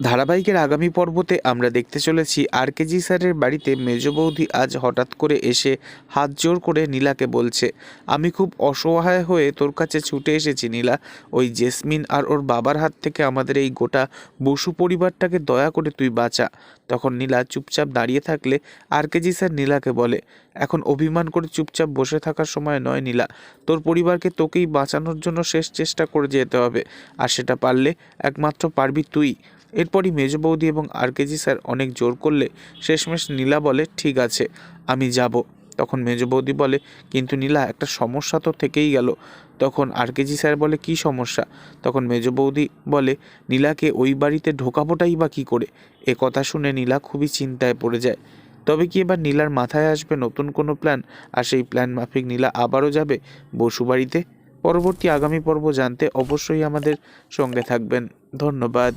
ধারাবাহিকের আগামী পর্বতে আমরা দেখতে চলেছি আর কেজি স্যারের বাড়িতে মেজ বৌদি আজ হঠাৎ করে এসে হাত জোর করে নীলাকে বলছে, আমি খুব অসহায় হয়ে তোর কাছে ছুটে এসেছি নীলা। ওই জেসমিন আর ওর বাবার হাত থেকে আমাদের এই গোটা বসু পরিবারটাকে দয়া করে তুই বাঁচা। তখন নীলা চুপচাপ দাঁড়িয়ে থাকলে আর কেজি স্যার নীলাকে বলে, এখন অভিমান করে চুপচাপ বসে থাকার সময় নয় নীলা। তোর পরিবারকে তোকেই বাঁচানোর জন্য শেষ চেষ্টা করে যেতে হবে, আর সেটা পারলে একমাত্র পারবি তুই। এরপরই মেজ বৌদি এবং আরকেজি স্যার অনেক জোর করলে শেষমেশ নীলা বলে, ঠিক আছে, আমি যাব। তখন মেজ বৌদি বলে, কিন্তু নীলা, একটা সমস্যা তো থেকেই গেল। তখন আরকেজি স্যার বলে, কি সমস্যা? তখন মেজ বৌদি বলে, নীলাকে ওই বাড়িতে ঢোকাবোটাই বা কী করে? এ কথা শুনে নীলা খুবই চিন্তায় পড়ে যায়। তবে কি এবার নীলার মাথায় আসবে নতুন কোনো প্ল্যান? আর সেই প্ল্যান মাফিক নীলা আবারও যাবে বসু বাড়িতে? পরবর্তী আগামী পর্ব জানতে অবশ্যই আমাদের সঙ্গে থাকবেন। ধন্যবাদ।